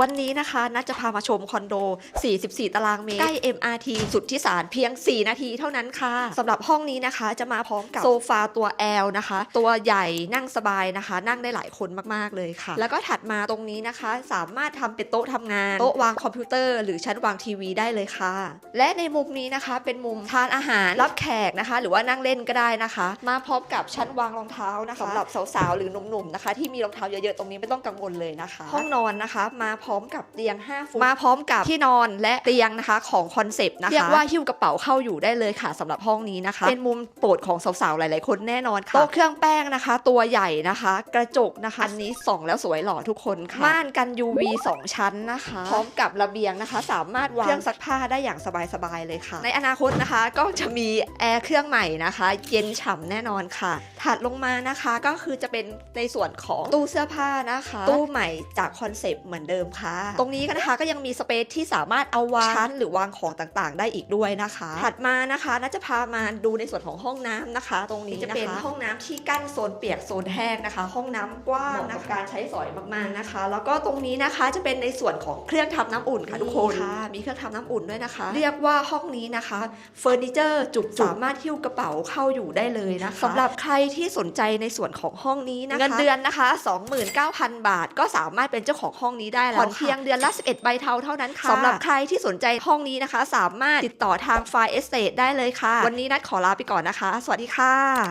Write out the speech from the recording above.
วันนี้นะคะนัดจะพามาชมคอนโด 44 ตารางเมตร ใกล้ MRT สุดที่สารเพียง 4 นาทีเท่านั้นค่ะสำหรับห้องนี้นะคะจะมาพร้อมกับโซฟาตัว L นะคะ ตัวใหญ่นั่งสบายนะคะ นั่งได้หลายคนมากๆเลยค่ะ แล้วก็ถัดมาตรงนี้นะคะ สามารถทำเป็นโต๊ะทำงาน โต๊ะวางคอมพิวเตอร์ หรือชั้นวางทีวีได้เลยค่ะ และในมุมนี้นะคะ เป็นมุมทานอาหารรับแขกนะคะ หรือว่านั่งเล่นก็ได้นะคะ มาพร้อมกับชั้นวางรองเท้านะคะสำหรับสาวๆหรือหนุ่มๆนะคะ ที่มีรองเท้าเยอะๆตรงนี้ไม่ต้องกังวลเลยนะคะ ห้องนอนนะคะมาพร้อมกับเตียง 5 ฟุตมาพร้อมกับที่นอนและเตียงนะคะของคอนเซปต์นะคะเรียกว่าหิ้วกระเป๋าเข้าอยู่ได้เลยค่ะสำหรับห้องนี้นะคะ เป็นมุมโปรดของสาวๆหลายๆคนแน่นอนค่ะโต๊ะเครื่องแป้งนะคะ ตัวใหญ่นะคะ กระจกนะคะอันนี้ส่องแล้วสวยหล่อทุกคนค่ะม่านกัน UV 2 ชั้นนะคะ พร้อมกับระเบียงนะคะ สามารถวางเครื่องซักผ้าได้อย่างสบายๆเลยค่ะ ในอนาคตนะคะก็จะมีแอร์เครื่องใหม่นะคะ เย็นฉ่ำแน่นอนค่ะ ถัดลงมานะคะก็คือจะเป็นในส่วนของตู้เสื้อผ้านะคะ ตู้ใหม่จากคอนเซปต์เหมือนเดิมค่ะ ตรงนี้ก็นะคะก็ยังมีสเปซที่สามารถเอาวางชั้นหรือวางของต่างๆ ได้อีกด้วยนะคะ ถัดมานะคะน่าจะพามาดูในส่วนของห้องน้ำนะคะ ตรงนี้จะเป็นห้องน้ำที่กั้นโซนเปียกโซนแห้งนะคะ ห้องน้ำกว้างนะคะการใช้สอยมากๆนะคะ แล้วก็ตรงนี้นะคะจะเป็นในส่วนของเครื่องทำน้ำอุ่นค่ะทุกคนค่ะมีเครื่องทำน้ำอุ่นด้วยนะคะ เรียกว่าห้องนี้นะคะเฟอร์นิเจอร์จุกๆสามารถหิ้วกระเป๋าเข้าอยู่ได้เลยนะคะสำหรับใครที่สนใจในส่วนของห้องนี้นะคะเงินเดือนนะคะ 29,000 บาทก็สามารถเป็นเจ้าของห้องนี้ได้แล้วผ่อนเพียงเดือนละ 11 ใบเทาเท่านั้นค่ะสำหรับใครที่สนใจห้องนี้นะคะ สามารถติดต่อทางไฟเอสเตได้เลยค่ะ วันนี้นัดขอลาไปก่อนนะคะ สวัสดีค่ะ